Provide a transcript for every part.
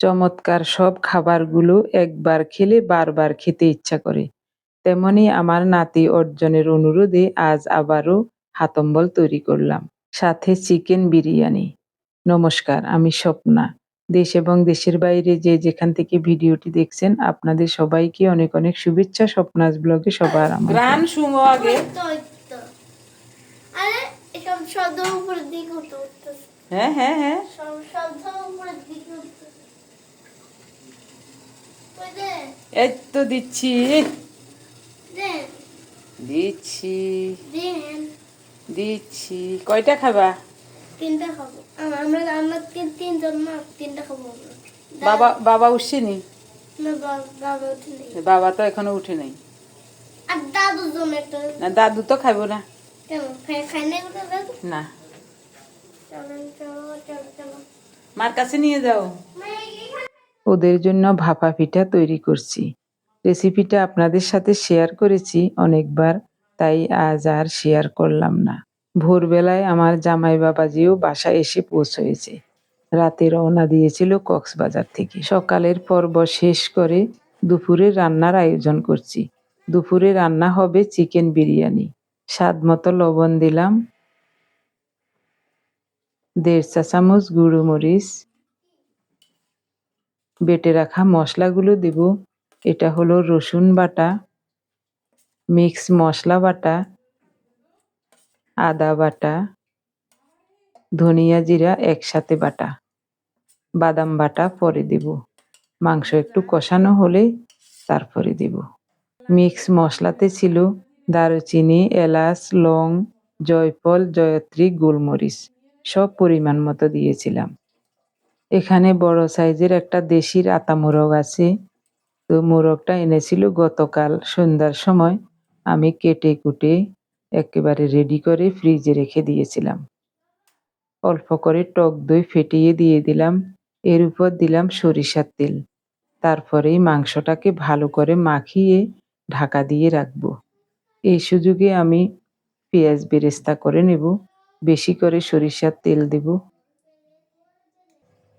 চমৎকার সব খাবারগুলো একবার খেলে বারবার খেতে ইচ্ছা করে। তেমনি আমার নাতি অর্জনের অনুরোধে আজ আবারও হাতম্বল তৈরি করলাম সাথে চিকেন বিরিয়ানি। নমস্কার আমি স্বপ্না। দেশ এবং দেশের বাইরে যে যেখান থেকে ভিডিওটি দেখছেন আপনাদের সবাইকে অনেক অনেক শুভেচ্ছা। স্বপ্নাজ ব্লগে সবার শুনো আগে। হ্যাঁ হ্যাঁ হ্যাঁ। এই তো দিচ্ছি। দিচ্ছি। দিচ্ছি। কয়টা খাবা? তিনটা খাব। আমরা আমরা তিন তিনজন না তিনটা খাব বাবা বাবা উঠছেনি বাবা তো এখনও উঠে নাই। আর দাদুর জন্য না দাদু তো খাইবো না। দাদু? না। মার কাছে নিয়ে যাও। ওদের জন্য ভাপা পিঠা তৈরি করছি। রেসিপিটা আপনাদের সাথে শেয়ার করেছি অনেকবার, তাই আজ আর শেয়ার করলাম না। ভোরবেলায় আমার জামাই বাবাজিও বাসায় এসে পৌঁছেছে রাতে রওনা দিয়েছিল কক্সবাজার থেকে। সকালের পর্ব শেষ করে দুপুরে রান্নার আয়োজন করছি। দুপুরে রান্না হবে চিকেন বিরিয়ানি। স্বাদ মতো লবণ দিলাম। দেড় চা চামচ গুঁড়ো মরিচ। বেটে রাখা মশলাগুলো দেব। এটা হলো রসুন বাটা, মিক্স মশলা বাটা, আদা বাটা, ধনিয়া জিরা একসাথে বাটা। বাদাম বাটা পরে দেব। মাংস একটু কষানো হলে তারপরে দেব। মিক্স মশলাতে ছিল দারুচিনি, এলাচ, লং, জয়ফল, জয়ত্রী, গোলমরিচ। সব পরিমাণ মতো দিয়েছিলাম। এখানে বড় সাইজের একটা দেশির আতা মোরগ আছে। তো মোরগটা এনেছিল গতকাল সন্ধ্যার সময়। আমি কেটে কুটে একেবারে রেডি করে ফ্রিজে রেখে দিয়েছিলাম। অল্প করে টক দই ফেটিয়ে দিয়ে দিলাম। এর উপর দিলাম সরিষার তেল। তারপরেই মাংসটাকে ভালো করে মাখিয়ে ঢাকা দিয়ে রাখব। এই সুযোগে আমি পেঁয়াজ বেরেস্তা করে নেব। বেশি করে সরিষার তেল দেব।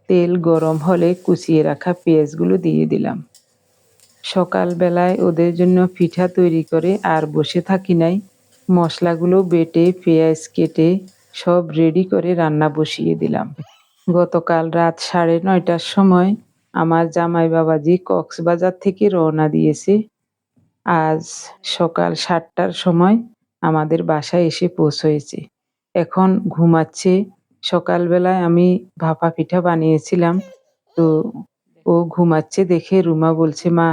তেল গরম হলে কুচিয়ে রাখা পেঁয়াজগুলো দিয়ে দিলাম। সকালবেলায় ওদের জন্য পিঠা তৈরি করে আর বসে থাকি নাই। মশলাগুলো বেটে, পেঁয়াজ কেটে সব রেডি করে রান্না বসিয়ে দিলাম। গতকাল রাত সাড়ে নয়টার সময় আমার জামাই বাবাজি কক্সবাজার থেকে রওনা দিয়েছে। আজ সকাল সাতটার সময় আমাদের বাসায় এসে পৌঁছেছে এখন ঘুমাচ্ছে সকালবেলায় আমি ভাপা পিঠা বানিয়েছিলাম। তো ও ঘুমাচ্ছে দেখে রুমা বলছে, মা,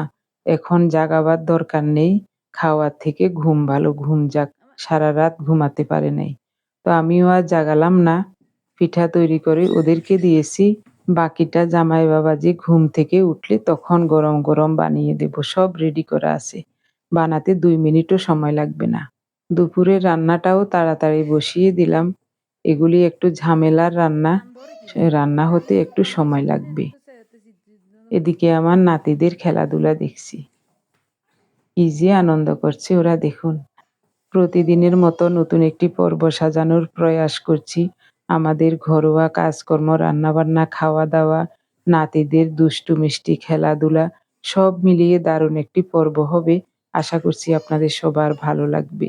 এখন জাগাবার দরকার নেই। খাওয়ার থেকে ঘুম ভালো, ঘুম যাক। সারা রাত ঘুমাতে পারে নাই। তো আমিও আর জাগালাম না। পিঠা তৈরি করে ওদেরকে দিয়েছি। বাকিটা জামাই বাবাজি ঘুম থেকে উঠলে তখন গরম গরম বানিয়ে দেব। সব রেডি করা আছে। বানাতে দুই মিনিটও সময় লাগবে না। দুপুরের রান্নাটাও তাড়াতাড়ি বসিয়ে দিলাম। এগুলি একটু ঝামেলার রান্না। রান্না হতে একটু সময় লাগবে। এদিকে আমার নাতিদের খেলাধুলা দেখছি। কি যে আনন্দ করছে ওরা, দেখুন। প্রতিদিনের মতো নতুন একটি পর্ব সাজানোর প্রয়াস করছি। আমাদের ঘরোয়া কাজকর্ম, রান্নাবান্না খাওয়া দাওয়া নাতিদের দুষ্টু মিষ্টি খেলাধুলা, সব মিলিয়ে দারুণ একটি পর্ব হবে। আশা করছি আপনাদের সবার ভালো লাগবে।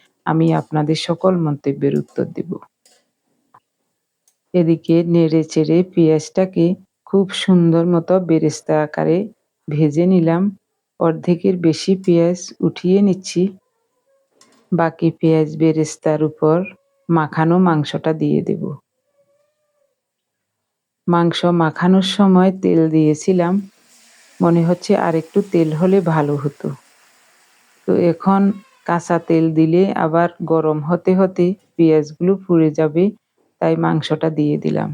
আমি আপনাদের সকল মন্তব্যের উত্তর দেব। এদিকে নেড়ে চেড়ে পেঁয়াজটাকে খুব সুন্দর মতো বেরেস্তা আকারে ভেজে নিলাম। অর্ধেকের বেশি পেঁয়াজ উঠিয়ে নিচ্ছি। বাকি পেঁয়াজ বেরেস্তার উপর মাখানো মাংসটা দিয়ে দেব। মাংস মাখানোর সময় তেল দিয়েছিলাম। মনে হচ্ছে আর একটু তেল হলে ভালো হতো। তো এখন কাঁচা তেল দিলে আবার গরম হতে হতে পেঁয়াজগুলো পুড়ে যাবে, তাই মাংসটা দিয়ে দিলাম।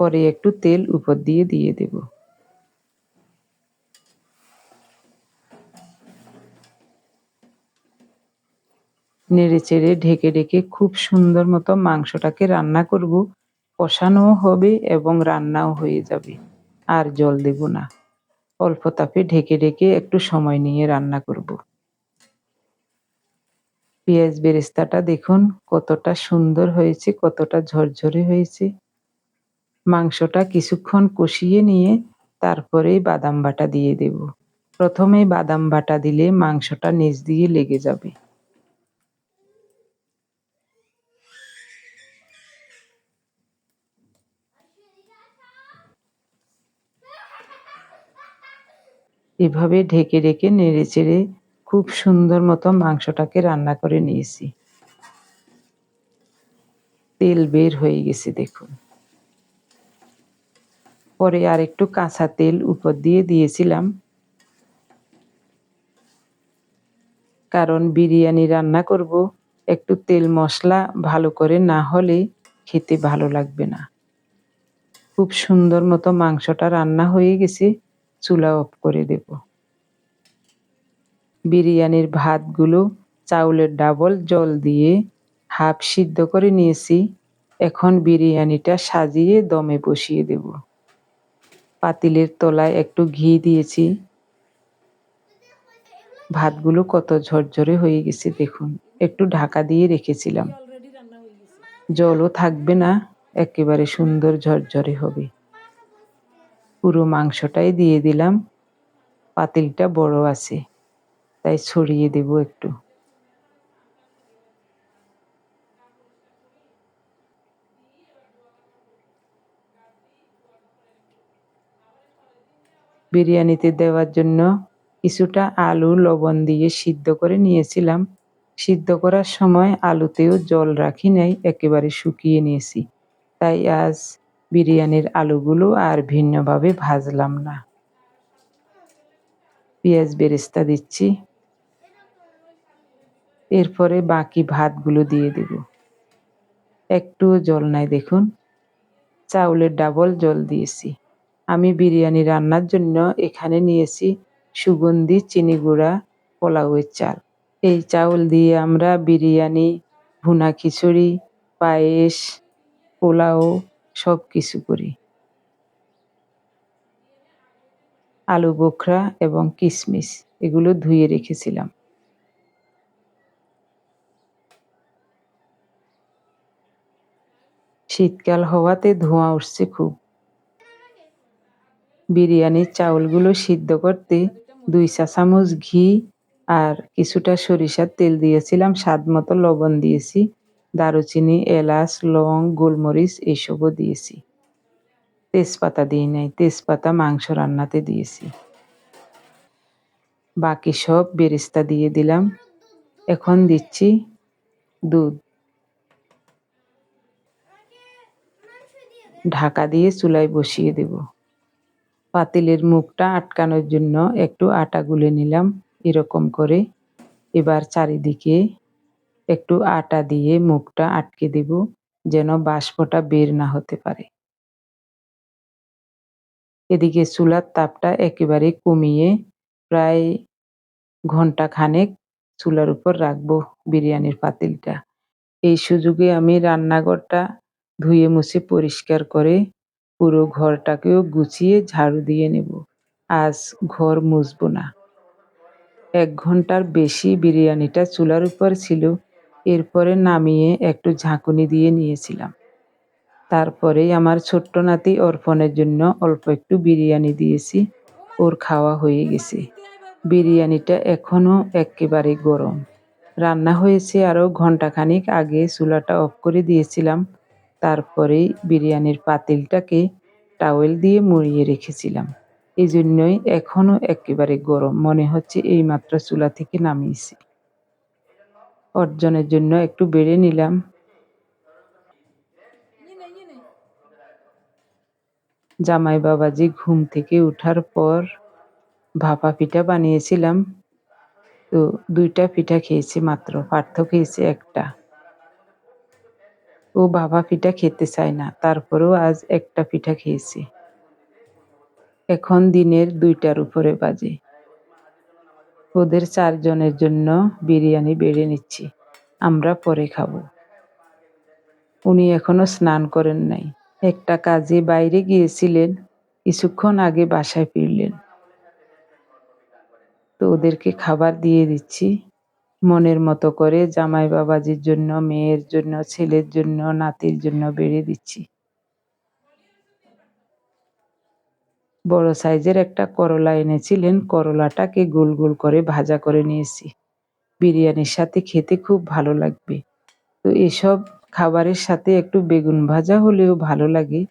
পরে একটু তেল উপর দিয়ে দিয়ে দেব। নেড়ে চেড়ে ঢেকে ঢেকে খুব সুন্দর মতো মাংসটাকে রান্না করব। কষানোও হবে এবং রান্নাও হয়ে যাবে, আর জল দেব না। অল্প তাপে ঢেকে ঢেকে একটু সময় নিয়ে রান্না করব। পেঁয়াজ বেরেস্তাটা দেখুন, কতটা সুন্দর হয়েছে, কতটা ঝরঝরে হয়েছে। মাংসটা কিছুক্ষণ কষিয়ে নিয়ে তারপরেই বাদাম বাটা দিয়ে দেব। প্রথমে বাদাম বাটা দিলে মাংসটা নিচ দিয়ে লেগে যাবে। এভাবে ঢেকে ঢেকে নেড়ে চেড়ে খুব সুন্দর মতো মাংসটাকে রান্না করে নিয়েছি। তেল বের হয়ে গেছে, দেখুন। পরে আর একটু কাঁচা তেল উপর দিয়ে দিয়েছিলাম। কারণ বিরিয়ানি রান্না করব, একটু তেল মশলা ভালো করে না হলে খেতে ভালো লাগবে না। খুব সুন্দর মতো মাংসটা রান্না হয়ে গেছে, চুলা অফ করে দেব। বিরিয়ানির ভাতগুলো চাউলের ডাবল জল দিয়ে হাফ সিদ্ধ করে নিয়েছি। এখন বিরিয়ানিটা সাজিয়ে দমে বসিয়ে দেব। পাতিলের তলায় একটু ঘি দিয়েছি। ভাতগুলো কত ঝরঝরে হয়ে গেছে দেখুন। একটু ঢাকা দিয়ে রেখেছিলাম। জলও থাকবে না, একেবারে সুন্দর ঝরঝরে হবে। পুরো মাংসটাই দিয়ে দিলাম। পাতিলটা বড় আছে। তাই ছড়িয়ে দেব একটু। বিরিয়ানিতে দেওয়ার জন্য কিছুটা আলু, লবণ দিয়ে সিদ্ধ করে নিয়েছিলাম। সিদ্ধ করার সময় আলুতেও জল রাখি নাই, একেবারে শুকিয়ে নিয়েছি। তাই আজ বিরিয়ানির আলুগুলো আর ভিন্নভাবে ভাজলাম না। পেঁয়াজ বেরেস্তা দিচ্ছি। এরপরে বাকি ভাতগুলো দিয়ে দেব। একটু জল নাই, দেখুন। চাউলের ডাবল জল দিয়েছি। আমি বিরিয়ানি রান্নার জন্য এখানে নিয়েছি সুগন্ধি, চিনি গুঁড়া, পোলাওয়ের চাল। এই চাউল দিয়ে আমরা বিরিয়ানি, ভুনা খিচুড়ি, পায়েস, পোলাও সব কিছু করি। আলু বোখরা এবং কিশমিশ, এগুলো ধুয়ে রেখেছিলাম। শীতকাল হওয়াতে ধোঁয়া উঠছে খুব। বিরিয়ানির চাউলগুলো সিদ্ধ করতে দুই চা চামচ ঘি আর কিছুটা সরিষার তেল দিয়েছিলাম, স্বাদ মতো লবণ দিয়েছি, দারুচিনি, এলাচ, লং, গোলমরিচ এইসবও দিয়েছি। তেজপাতা দিই নাই, তেজপাতা মাংস রান্নাতে দিয়েছি। বাকি সব বেরেস্তা দিয়ে দিলাম। এখন দিচ্ছি দুধ। ঢাকা দিয়ে চুলায় বসিয়ে দেব। পাতিলের মুখটা আটকানোর জন্য একটু আটা গুলে নিলাম এরকম করে। এবার চারিদিকে একটু আটা দিয়ে মুখটা আটকে দেব যেন বাষ্পটা বের না হতে পারে। এদিকে চুলার তাপটা একেবারে কমিয়ে প্রায় ঘণ্টা খানেক চুলার উপর রাখব বিরিয়ানির পাতিলটা। এই সুযোগে আমি রান্নাঘরটা ধুয়ে মুছে পরিষ্কার করে পুরো ঘরটাকেও গুছিয়ে ঝাড়ু দিয়ে নেব। আজ ঘর মুছবো না। এক ঘণ্টার বেশি বিরিয়ানিটা চুলার উপর ছিল, এরপরে নামিয়ে একটু ঝাঁকুনি দিয়ে নিয়েছিলাম। তারপরে আমার ছোট্ট নাতি অর্পণের জন্য অল্প একটু বিরিয়ানি দিয়েছি, ওর খাওয়া হয়ে গেছে। বিরিয়ানিটা এখনও একেবারে গরম। রান্না হয়েছে আরও ঘন্টাখানিক আগে চুলাটা অফ করে দিয়েছিলাম তারপরেই বিরিয়ানির পাতিলটাকে টাওয়েল দিয়ে মুড়িয়ে রেখেছিলাম। এই জন্যই এখনও একেবারে গরম মনে হচ্ছে এইমাত্র চুলা থেকে নামিয়েছি। অর্জনের জন্য একটু বেড়ে নিলাম। জামাই বাবাজি ঘুম থেকে উঠার পর ভাপা পিঠা বানিয়েছিলাম, তো দুইটা পিঠা খেয়েছি মাত্র, পার্থ খেয়েছে একটা। ও বাবা পিঠা খেতে চায় না। তারপরেও আজ একটা পিঠা খেয়েছি। এখন দিনের দুইটার উপরে বাজে। ওদের চারজনের জন্য বিরিয়ানি বেড়ে নিচ্ছি। আমরা পরে খাব। উনি এখনও স্নান করেন নাই। একটা কাজে বাইরে গিয়েছিলেন, কিছুক্ষণ আগে বাসায় ফিরলেন। তো ওদেরকে খাবার দিয়ে দিচ্ছি। মনের মতো করে জামাই বাবাজির জন্য, মেয়ের জন্য, ছেলের জন্য, নাতির জন্য বেড়ে দিচ্ছি। বড় সাইজের একটা করলা এনেছিলেন, করলাটাকে গোল গোল করে ভাজা করে নিয়েছি। বিরিয়ানির সাথে খেতে খুব ভালো লাগবে। তো এসব খাবারের সাথে একটু বেগুন ভাজা হলেও ভালো লাগে,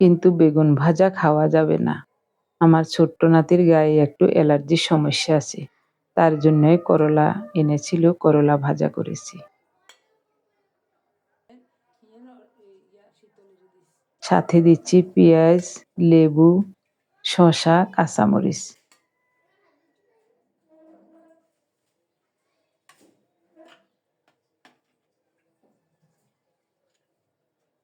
কিন্তু বেগুন ভাজা খাওয়া যাবে না। আমার ছোট্ট নাতির গায়ে একটু অ্যালার্জির সমস্যা আছে। তার জন্যই করলা এনেছিল, করলা ভাজা করেছি। সাথে দিচ্ছি পেঁয়াজ, লেবু, শসা, কাঁচামরিচ।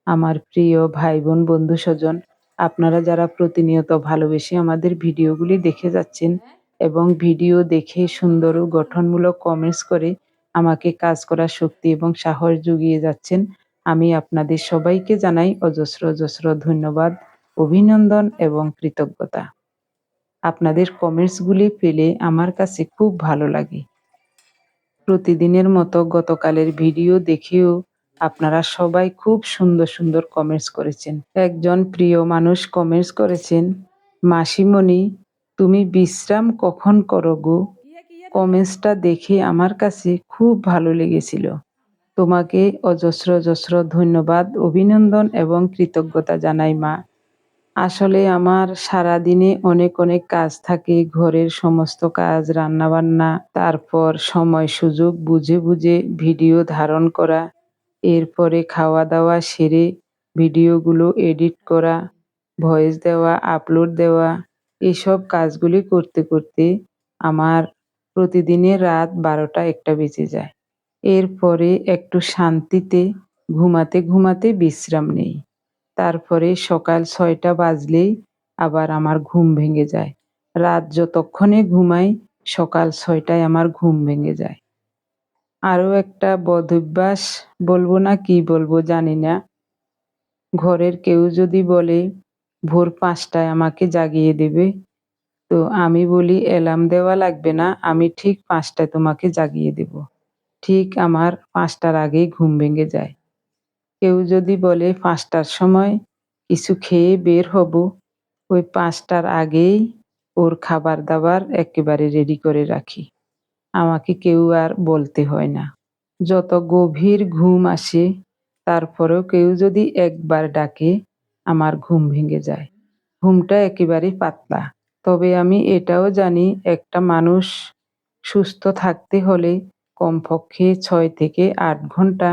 আমার প্রিয় ভাই বোন বন্ধু স্বজন আপনারা যারা প্রতিনিয়ত ভালোবেসে আমাদের ভিডিওগুলি দেখে যাচ্ছেন এবং ভিডিও দেখে সুন্দর ও গঠনমূলক কমেন্টস করে আমাকে কাজ করার শক্তি এবং সাহস জুগিয়ে যাচ্ছেন। আমি আপনাদের সবাইকে জানাই অজস্র অজস্র ধন্যবাদ, অভিনন্দন এবং কৃতজ্ঞতা। আপনাদের কমেন্টসগুলি পেলে আমার কাছে খুব ভালো লাগে। প্রতিদিনের মতো গতকালের ভিডিও দেখেও আপনারা সবাই খুব সুন্দর সুন্দর কমেন্টস করেছেন। একজন প্রিয় মানুষ কমেন্টস করেছেন, মাসিমণি তুমি বিশ্রাম কখন করো গো? কমেন্টসটা দেখে আমার কাছে খুব ভালো লেগেছিল। তোমাকে অজস্র অজস্র ধন্যবাদ, অভিনন্দন এবং কৃতজ্ঞতা জানাই, মা। আসলে আমার সারা দিনে অনেক অনেক কাজ থাকে, ঘরের সমস্ত কাজ, রান্নাবান্না, তারপর সময় সুযোগ, বুঝে বুঝে ভিডিও ধারণ করা, এরপরে খাওয়া দাওয়া সেরে ভিডিওগুলো এডিট করা, ভয়েস দেওয়া, আপলোড দেওয়া এসব কাজগুলি করতে করতে আমার প্রতিদিনের রাত বারোটা একটা বেজে যায়। এরপরে একটু শান্তিতে ঘুমাতে ঘুমাতে বিশ্রাম নেই। তারপরে সকাল ছয়টা বাজলেই আবার আমার ঘুম ভেঙে যায়। রাত যতক্ষণে ঘুমাই সকাল ছয়টায় আমার ঘুম ভেঙে যায়। আরও একটা বদভ্যাস বলব না কি বলব জানি না। ঘরের কেউ যদি বলে ভোর পাঁচটায় আমাকে জাগিয়ে দেবে। তো আমি বলি, অ্যালার্ম দেওয়া লাগবে না, আমি ঠিক পাঁচটায় তোমাকে জাগিয়ে দেব। ঠিক আমার পাঁচটার আগেই ঘুম ভেঙে যায়। কেউ যদি বলে, পাঁচটার সময় কিছু খেয়ে বের হব ওই পাঁচটার আগেই ওর খাবার দাবার একেবারে রেডি করে রাখি। আমাকে কেউ আর বলতে হয় না। যত গভীর ঘুম আসে, তারপরেও কেউ যদি একবার ডাকে আমার ঘুম ভেঙে যায়। ঘুমটা একেবারে পাতলা। তবে আমি এটাও জানি, একটা মানুষ সুস্থ থাকতে হলে কমপক্ষে ছয় থেকে আট ঘণ্টা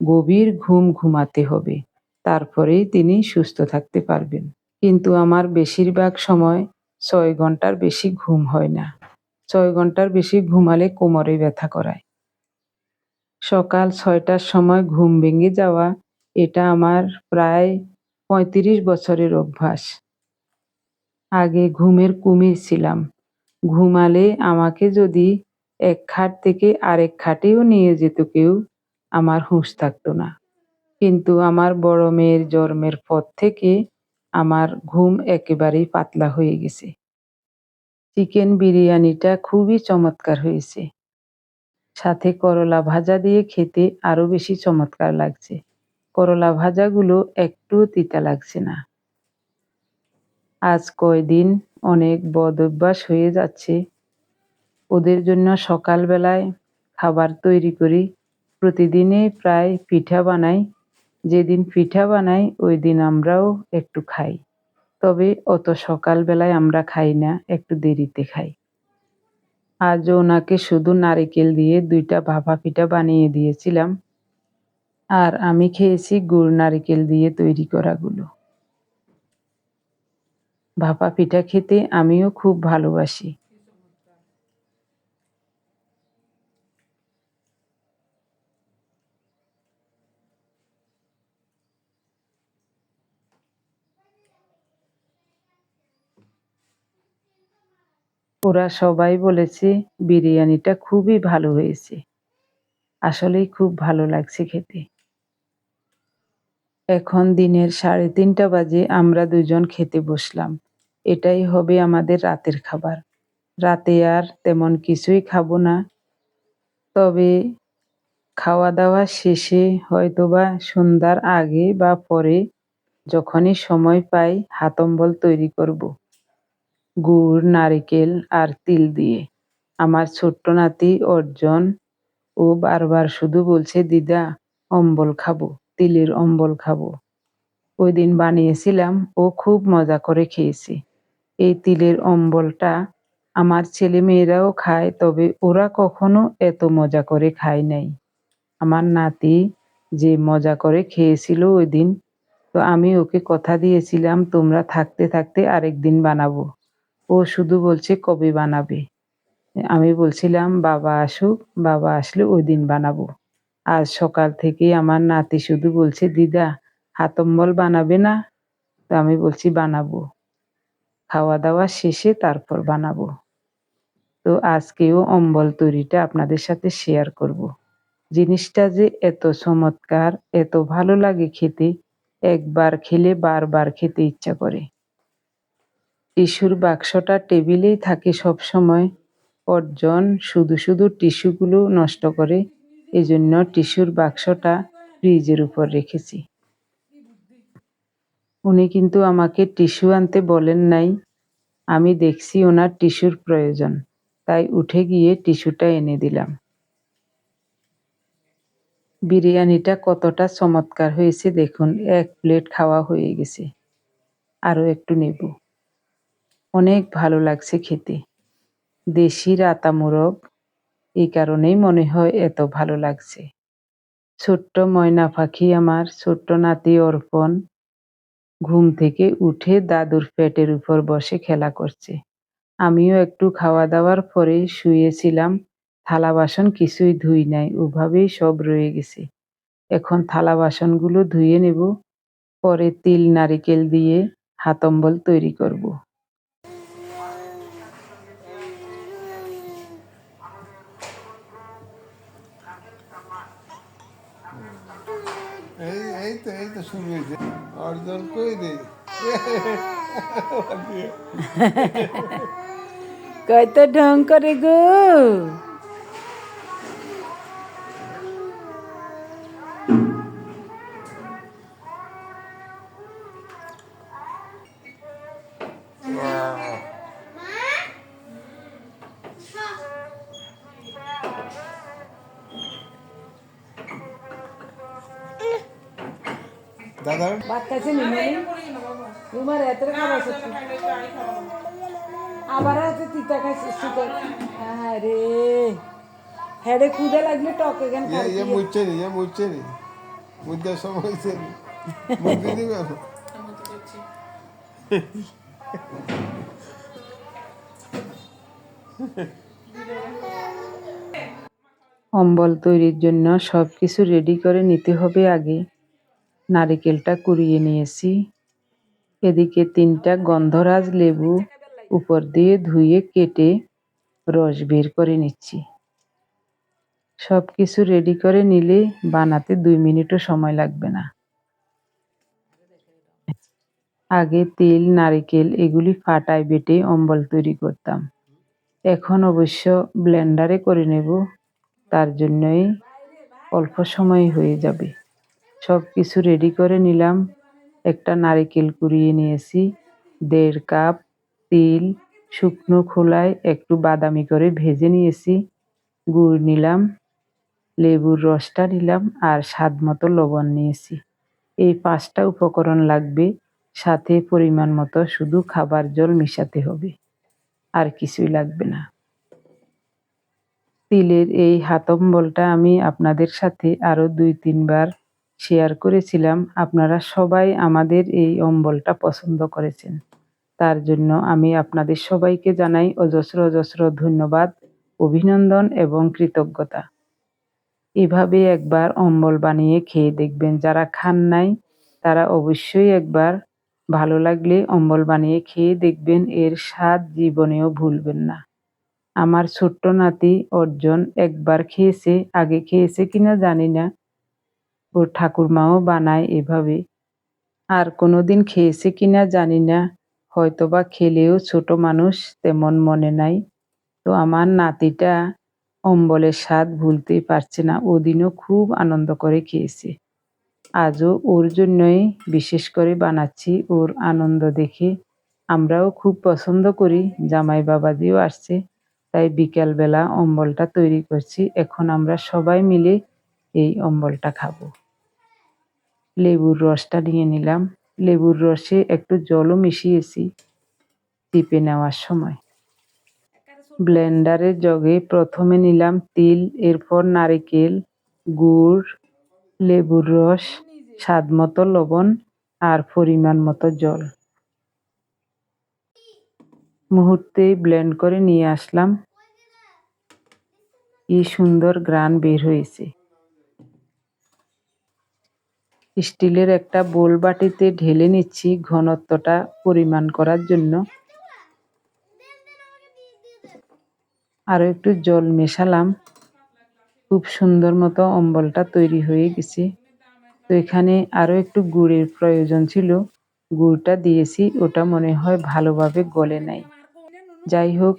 গভীর ঘুম ঘুমাতে হবে। তারপরেই তিনি সুস্থ থাকতে পারবেন। কিন্তু আমার বেশিরভাগ সময় ছয় ঘণ্টার বেশি ঘুম হয় না। ছয় ঘণ্টার বেশি ঘুমালে কোমরে ব্যথা করায়। সকাল ছয়টার সময় ঘুম ভেঙে যাওয়া, এটা আমার প্রায় পঁয়ত্রিশ বছরের অভ্যাস। আগে ঘুমের কুমির ছিলাম। ঘুমালে আমাকে যদি এক খাট থেকে আরেক খাটেও নিয়ে যেত কেউ, আমার হুঁশ থাকতো না। কিন্তু আমার বড় মেয়ের জন্মের পর থেকে আমার ঘুম একেবারেই পাতলা হয়ে গেছে। চিকেন বিরিয়ানিটা খুবই চমৎকার হয়েছে। সাথে করলা ভাজা দিয়ে খেতে আরও বেশি চমৎকার লাগছে। করলা ভাজাগুলো একটু তিতা লাগছে না। আজ কয়দিন অনেক বদ অভ্যাস হয়ে যাচ্ছে। ওদের জন্য সকালবেলায় খাবার তৈরি করি প্রতিদিনই প্রায় পিঠা বানাই। যেদিন পিঠা বানাই ওই দিন আমরাও একটু খাই। তবে অত সকালবেলায় আমরা খাই না, একটু দেরিতে খাই। আজ ওনাকে শুধু নারিকেল দিয়ে দুইটা ভাপা পিঠা বানিয়ে দিয়েছিলাম। আর আমি খেয়েছি গুড় নারিকেল দিয়ে তৈরি করাগুলো। ভাপা পিঠা খেতে আমিও খুব ভালোবাসি। ওরা সবাই বলেছে, বিরিয়ানিটা খুবই ভালো হয়েছে। আসলেই খুব ভালো লাগছে খেতে। এখন দিনের সাড়ে তিনটা বাজে, আমরা দুজন খেতে বসলাম। এটাই হবে আমাদের রাতের খাবার। রাতে আর তেমন কিছুই খাব না। তবে খাওয়া দাওয়া শেষে হয়তোবা সন্ধ্যার আগে বা পরে যখনই সময় পাই, হাতম্বল তৈরি করব। গুড়, নারিকেল আর তিল দিয়ে। আমার ছোট্ট নাতি অর্জন ও বারবার শুধু বলছে, দিদা, অম্বল খাব। তিলের অম্বল খাব। ওই দিন বানিয়েছিলাম, ও খুব মজা করে খেয়েছে। এই তিলের অম্বলটা আমার ছেলে মেয়েরাও খায়, তবে ওরা কখনো এত মজা করে খায় নাই। আমার নাতি যে মজা করে খেয়েছিল ওই দিন তো আমি ওকে কথা দিয়েছিলাম, তোমরা থাকতে থাকতে আরেক দিন বানাবো। ও শুধু বলছে, কবে বানাবে? আমি বলছিলাম, বাবা আসুক, বাবা আসলে ওই দিন বানাবো। আজ সকাল থেকে আমার নাতি শুধু বলছে, দিদা, হাতম্বল বানাবে না? তো আমি বলছি, বানাবো। খাওয়া দাওয়া শেষে তারপর বানাবো। তো আজকেও অম্বল তৈরিটা আপনাদের সাথে শেয়ার করব। জিনিসটা যে এত চমৎকার, এত ভালো লাগে খেতে, একবার খেলে বারবার খেতে ইচ্ছা করে। টিস্যুর বাক্সটা টেবিলেই থাকে সব সময় অর্জন শুধু শুধু টিস্যুগুলো নষ্ট করে এজন্য টিস্যুর বাক্সটা ফ্রিজের উপর রেখেছি। উনি কিন্তু আমাকে টিস্যু আনতে বলেন নাই। আমি দেখছি ওনার টিস্যুর প্রয়োজন, তাই উঠে গিয়ে টিস্যুটা এনে দিলাম। বিরিয়ানিটা কতটা চমৎকার হয়েছে দেখুন, এক প্লেট খাওয়া হয়ে গেছে। আরও একটু নেব। অনেক ভালো লাগছে খেতে। দেশি রাতা মোরগ এই কারণেই মনে হয় এত ভালো লাগছে। ছোট্ট ময়না পাখি আমার, ছোট্ট নাতি অর্পণ ঘুম থেকে উঠে দাদুর পেটের উপর বসে খেলা করছে। আমিও একটু খাওয়া দাওয়ার পরে শুয়েছিলাম, থালা বাসন কিছুই ধুই নাই ওভাবেই সব রয়ে গেছে। এখন থালা বাসনগুলো ধুয়ে নেব, পরে তিল, নারিকেল দিয়ে হাতম্বল তৈরি করব। কত ঢং করে গো? নি মনি খাবার সত্যি আবার আছে তিতা খাইছে তিতা আরে হেডে খুদে লাগলে টক এখান ইয়ে ইয়ে মুচ্ছে নি ইয়ে মুচ্ছে নি মুদ্রার সময় হয়েছে নি মুদ্রে দিবে অম্বল তৈরির জন্য সব কিছু রেডি করে নিতে হবে আগে। নারিকেলটা কুড়িয়ে নিয়েছি। এদিকে তিনটা গন্ধরাজ লেবু উপর দিয়ে ধুয়ে কেটে রস বের করে নিচ্ছি। সব কিছু রেডি করে নিলে বানাতে দুই মিনিটও সময় লাগবে না। আগে তেল, নারিকেল এগুলি ফাটায় বেটে অম্বল তৈরি করতাম। এখন অবশ্য ব্লেন্ডারে করে নেব, তার জন্যই অল্প সময় হয়ে যাবে। সব কিছু রেডি করে নিলাম। একটা নারিকেল কুড়িয়ে নিয়েছি, দেড় কাপ তিল, শুকনো খোলায় একটু বাদামি করে ভেজে নিয়েছি, গুড় নিলাম, লেবুর রসটা নিলাম আর স্বাদ মতো লবণ নিয়েছি। এই পাঁচটা উপকরণ লাগবে, সাথে পরিমাণ মতো শুধু খাবার জল মিশাতে হবে, আর কিছুই লাগবে না। তিলের এই হাতম্বলটা আমি আপনাদের সাথে আরও দুই তিনবার শেয়ার করেছিলাম, আপনারা সবাই আমাদের এই অম্বলটা পছন্দ করেছেন। তার জন্য আমি আপনাদের সবাইকে জানাই অজস্র অজস্র ধন্যবাদ, অভিনন্দন এবং কৃতজ্ঞতা। এভাবে একবার অম্বল বানিয়ে খেয়ে দেখবেন, যারা খান নাই, তারা অবশ্যই একবার ভালো লাগলে অম্বল বানিয়ে খেয়ে দেখবেন, এর স্বাদ জীবনেও ভুলবেন না। আমার ছোট্ট নাতি অর্জন একবার খেয়েছে, আগে খেয়েছে কিনা জানি না ওর ঠাকুরমাও বানায় এভাবে। আর কোনোদিন খেয়েছে কিনা জানি না, হয়তোবা খেলেও ছোট মানুষ তেমন মনে নাই। তো আমার নাতিটা অম্বলের স্বাদ ভুলতেই পারছে না, ওদিনও খুব আনন্দ করে খেয়েছে। আজও ওর জন্যই বিশেষ করে বানাচ্ছি ওর আনন্দ দেখে। আমরাও খুব পছন্দ করি, জামাই বাবাজিও আসছে, তাই বিকালবেলা অম্বলটা তৈরি করছি। এখন আমরা সবাই মিলে এই অম্বলটা খাব। লেবুর রসটা নিয়ে নিলাম। লেবুর রসে একটু জলও মিশিয়েছি চিপে নেওয়ার সময়। ব্লেন্ডারের জগে প্রথমে নিলাম তিল, এরপর নারিকেল, গুড়, লেবুর রস স্বাদ মতো লবণ আর পরিমাণ মতো জল। মুহূর্তেই ব্লেন্ড করে নিয়ে আসলাম। কি সুন্দর গ্রান বের হয়েছে। স্টিলের একটা বোল বাটিতে ঢেলে নিচ্ছি ঘনত্বটা পরিমাণ করার জন্য। আরও একটু জল মেশালাম। খুব সুন্দর মতো অম্বলটা তৈরি হয়ে গেছে। তো এখানে আরও একটু গুড়ের প্রয়োজন ছিল। গুড়টা দিয়েছি, ওটা মনে হয় ভালোভাবে গলে নাই। যাই হোক।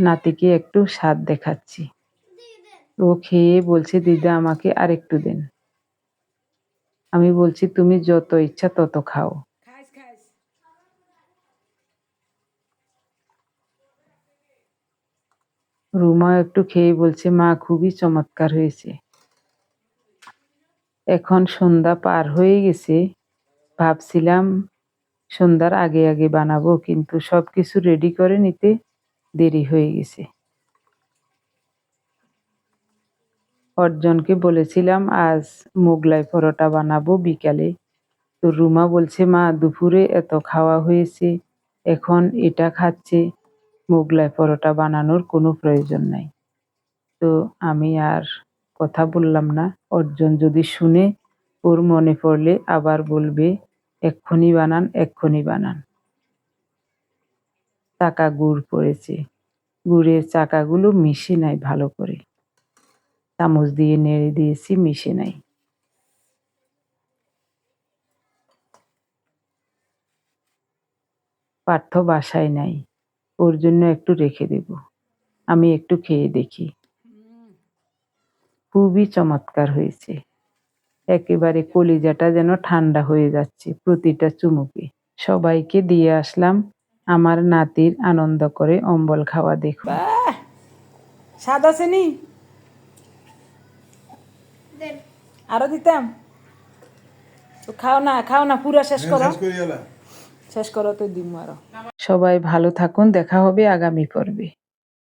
নাতিকে একটু স্বাদ দেখাচ্ছি। ও খেয়ে বলছে দিদা আমাকে আর একটু দেন। আমি বলছি তুমি যত ইচ্ছা তত খাও। রুমা একটু খেয়ে বলছে মা খুবই চমৎকার হয়েছে। এখন সন্ধ্যা পার হয়ে গেছে। ভাবছিলাম সন্ধ্যার আগে আগে বানাবো কিন্তু সবকিছু রেডি করে নিতে দেরি হয়ে গেছে। অর্জনকে বলেছিলাম, আজ মোগলাই পরোটা বানাবো বিকালে। তো রুমা বলছে, মা, দুপুরে এত খাওয়া হয়েছে, এখন এটা খাচ্ছে। মোগলাই পরোটা বানানোর কোনো প্রয়োজন নাই। তো আমি আর কথা বললাম না। অর্জন যদি শুনে, ওর মনে পড়লে আবার বলবে, এক্ষুনি বানান এক্ষুনি বানান। চাকা গুড় পড়েছে। গুড়ের চাকাগুলো মিশে নাই ভালো করে। চামচ দিয়ে নেড়ে দিয়েছি, মিশে নাই। পার্থ বাসায় নাই, ওর জন্য একটু রেখে দেব। আমি একটু খেয়ে দেখি। খুবই চমৎকার হয়েছে। একেবারে কলিজাটা যেন ঠান্ডা হয়ে যাচ্ছে প্রতিটা চুমুকে। সবাইকে দিয়ে আসলাম, আমার নাতির আনন্দ করে অম্বল খাওয়া দেখো নি দেন আরও দিতাম। তো খাও না খাও না পুরা শেষ করো। শেষ করি শেষ করো তো দিম আরও। সবাই ভালো থাকুন দেখা হবে আগামী পর্বে।